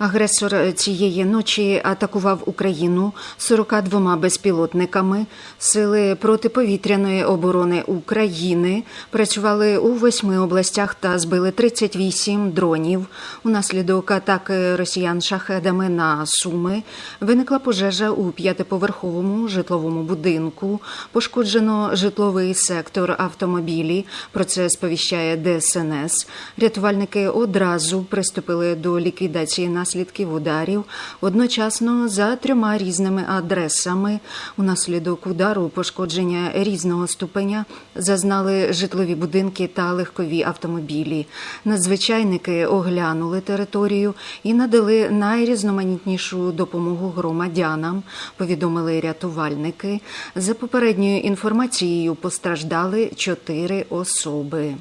Агресор цієї ночі атакував Україну 42 безпілотниками. Сили протиповітряної оборони України працювали у восьми областях та збили 38 дронів. Унаслідок атаки росіян шахедами на Суми виникла пожежа у п'ятиповерховому житловому будинку. Пошкоджено житловий сектор автомобілі. Про це сповіщає ДСНС. Рятувальники одразу приступили до ліквідації наслідків ударів одночасно за трьома різними адресами. Унаслідок удару пошкодження різного ступеня зазнали житлові будинки та легкові автомобілі. Надзвичайники оглянули територію і надали найрізноманітнішу допомогу громадянам. Повідомили рятувальники. За попередньою інформацією постраждали чотири особи.